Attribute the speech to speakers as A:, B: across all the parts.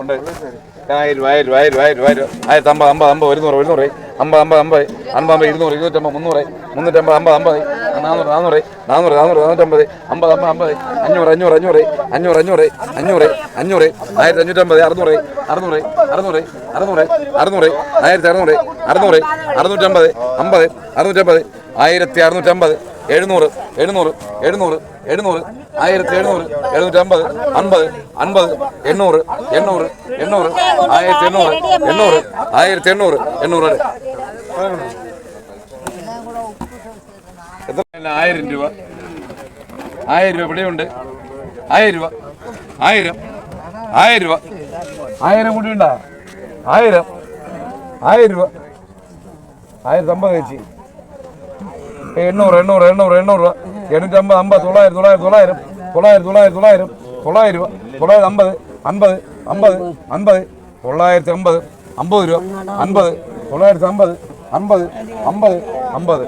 A: ഉണ്ട്. ആയിരം ആയിരം ആയിരം ആയിരം ആയിരം ആയിരത്തി അമ്പത് അമ്പത് അമ്പത് ഒരുന്നൂറ് ഒരുന്നൂറ്. അമ്പത് അമ്പത് അമ്പത്. അമ്പത് അമ്പത് ഇരുന്നൂറ് ഇരുന്നൂറ്റമ്പത് മുന്നൂറ്. മുന്നൂറ്റമ്പത് അമ്പത് അമ്പത് നാനൂറ് നാനൂറ് നാനൂറ് നാനൂറ് നാനൂറ്റമ്പത്. അമ്പത് അമ്പത് അമ്പത്. അഞ്ഞൂറ് അഞ്ഞൂറ് അഞ്ഞൂറ്. അഞ്ഞൂറ് അഞ്ഞൂറ് അഞ്ഞൂറ് അഞ്ഞൂറ്. ആയിരത്തി അഞ്ഞൂറ്റമ്പത് അറുന്നൂറ് അറുന്നൂറ് അറുന്നൂറ് അറുന്നൂറ് അറുന്നൂറ്. ആയിരത്തി അറുന്നൂറ് അറുന്നൂറ് അറുന്നൂറ്റമ്പത് അമ്പത് അറുന്നൂറ്റമ്പത്. ആയിരത്തി അറുന്നൂറ്റമ്പത്. എഴുന്നൂറ് എഴുന്നൂറ് എഴുന്നൂറ് എഴുന്നൂറ് ആയിരത്തി എഴുന്നൂറ് എഴുന്നൂറ്റമ്പത് അൻപത് അൻപത് എണ്ണൂറ് എണ്ണൂറ് എണ്ണൂറ് ആയിരത്തി എണ്ണൂറ് എണ്ണൂറ് ആയിരത്തി എണ്ണൂറ് എണ്ണൂറ് എത്ര ആയിരം രൂപ. ആയിരം രൂപ ഇവിടെയുണ്ട് ആയിരം രൂപ. ആയിരം. ആയിരം രൂപ. ആയിരം കൂടി ഉണ്ടാ? ആയിരം. ആയിരം രൂപ. ആയിരത്തി അമ്പത് ചേച്ചി എണ്ണൂറ് എണ്ണൂറ് എണ്ണൂറ് എണ്ണൂറ് രൂപ. എണ്ണൂറ്റി അമ്പത് അമ്പത് തൊള്ളായിരം തൊള്ളായിരം തൊള്ളായിരം തൊള്ളായിരം തൊള്ളായിരം തൊള്ളായിരം തൊള്ളായിരം രൂപ. തൊള്ളായിരം അമ്പത് അൻപത് അമ്പത് അൻപത് തൊള്ളായിരത്തി അമ്പത് അമ്പത് രൂപ. അൻപത് തൊള്ളായിരത്തി അമ്പത് അമ്പത് അമ്പത്. അമ്പത്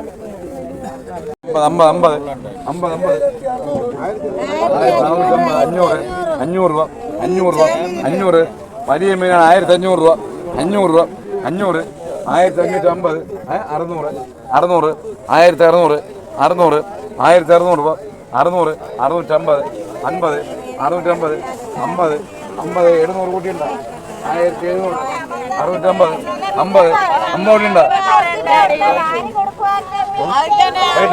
A: അമ്പത് അമ്പത് അമ്പത് അമ്പത്. അമ്പത് അഞ്ഞൂറ് അഞ്ഞൂറ് രൂപ അഞ്ഞൂറ് രൂപ അഞ്ഞൂറ് വലിയ മീനാണ് ആയിരത്തി അഞ്ഞൂറ് രൂപ അഞ്ഞൂറ് രൂപ അഞ്ഞൂറ് ആയിരത്തി അഞ്ഞൂറ്റി അമ്പത് അറുന്നൂറ് അറുന്നൂറ് ആയിരത്തി അറുന്നൂറ് അറുന്നൂറ് ആയിരത്തി അറുന്നൂറ് രൂപ അറുന്നൂറ് അറുന്നൂറ്റമ്പത് അൻപത് അറുന്നൂറ്റമ്പത് അമ്പത് അമ്പത് എഴുന്നൂറ് കൂട്ടിയുണ്ട ആയിരത്തി എഴുന്നൂറ് അറുന്നൂറ്റമ്പത് അമ്പത് അമ്പത് കൂട്ടിയുണ്ട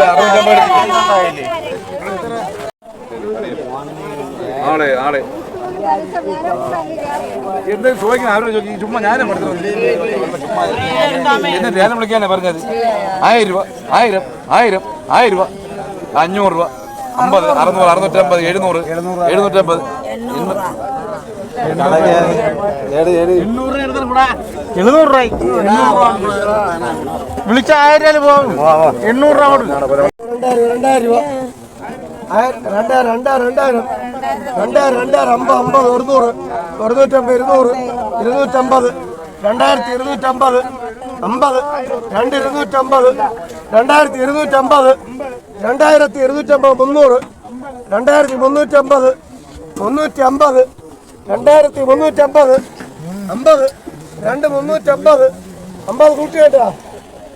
A: അറുന്നൂറ്റമ്പത് ആളെ ആളെ. എന്തെങ്കിലും ചോദിക്കണം അവരോട് ചോദിക്കും ചുമ്മാ ഞാനും പഠിത്തം എന്നിട്ട് ഞാനും വിളിക്കാനേ പറഞ്ഞത്. ആയിരം രൂപ ആയിരം ആയിരം ആയിരം രൂപ അഞ്ഞൂറ് രൂപ അമ്പത് അറുന്നൂറ് അറുന്നൂറ്റമ്പത് എഴുന്നൂറ് എഴുന്നൂറ്റമ്പത്.
B: എഴുന്നൂറ് രൂപ വിളിച്ച ആയിരം രൂപ പോകും എണ്ണൂറ് രൂപ
C: രണ്ടായിരം രൂപ. രണ്ടായിരം രണ്ടായിരം രണ്ടായിരം. രണ്ടായിരം രണ്ടായിരം അമ്പത് അമ്പത് ഒരുന്നൂറ്. ഒരുന്നൂറ്റമ്പത് ഇരുന്നൂറ്. ഇരുന്നൂറ്റമ്പത്. രണ്ടായിരത്തി ഇരുന്നൂറ്റമ്പത്. അമ്പത്. രണ്ട് ഇരുന്നൂറ്റമ്പത്. രണ്ടായിരത്തി ഇരുന്നൂറ്റമ്പത്. രണ്ടായിരത്തി ഇരുന്നൂറ്റമ്പത് മുന്നൂറ്. രണ്ടായിരത്തി മുന്നൂറ്റമ്പത്. മുന്നൂറ്റി അമ്പത് രണ്ടായിരത്തി മുന്നൂറ്റമ്പത്. അമ്പത്. രണ്ട് മുന്നൂറ്റമ്പത്. അമ്പത് കൂട്ടിയേട്ടാ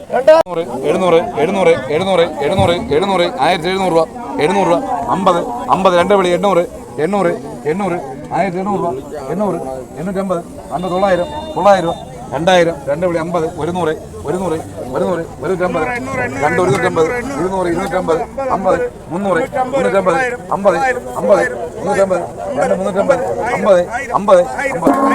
C: എഴുന്നൂറ്
A: എഴുന്നൂറ് എഴുന്നൂറ് എഴുന്നൂറ് എഴുന്നൂറ് എഴുന്നൂറ് ആയിരത്തി എഴുന്നൂറ് രൂപ. എഴുന്നൂറ് രൂപ. അമ്പത് അമ്പത് രണ്ട് വിളി എണ്ണൂറ് എണ്ണൂറ് എണ്ണൂറ് ആയിരത്തി എണ്ണൂറ് രൂപ എണ്ണൂറ് എണ്ണൂറ്റമ്പത് അമ്പത് തൊള്ളായിരം തൊള്ളായിരം രൂപ രണ്ടായിരം രണ്ട് വിളി അമ്പത് ഒരുന്നൂറ് ഒരുന്നൂറ് ഒരുന്നൂറ് ഒരുന്നൂറ്റമ്പത് രണ്ട് ഒരുന്നൂറ്റമ്പത് ഇരുന്നൂറ് ഇരുന്നൂറ്റമ്പത് അമ്പത് മുന്നൂറ് മുന്നൂറ്റമ്പത് അമ്പത് അമ്പത് മുന്നൂറ്റമ്പത് രണ്ട് മുന്നൂറ്റമ്പത് അമ്പത് അമ്പത് അമ്പത്.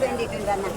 D: വേണ്ടിയിട്ടുണ്ടെന്നാ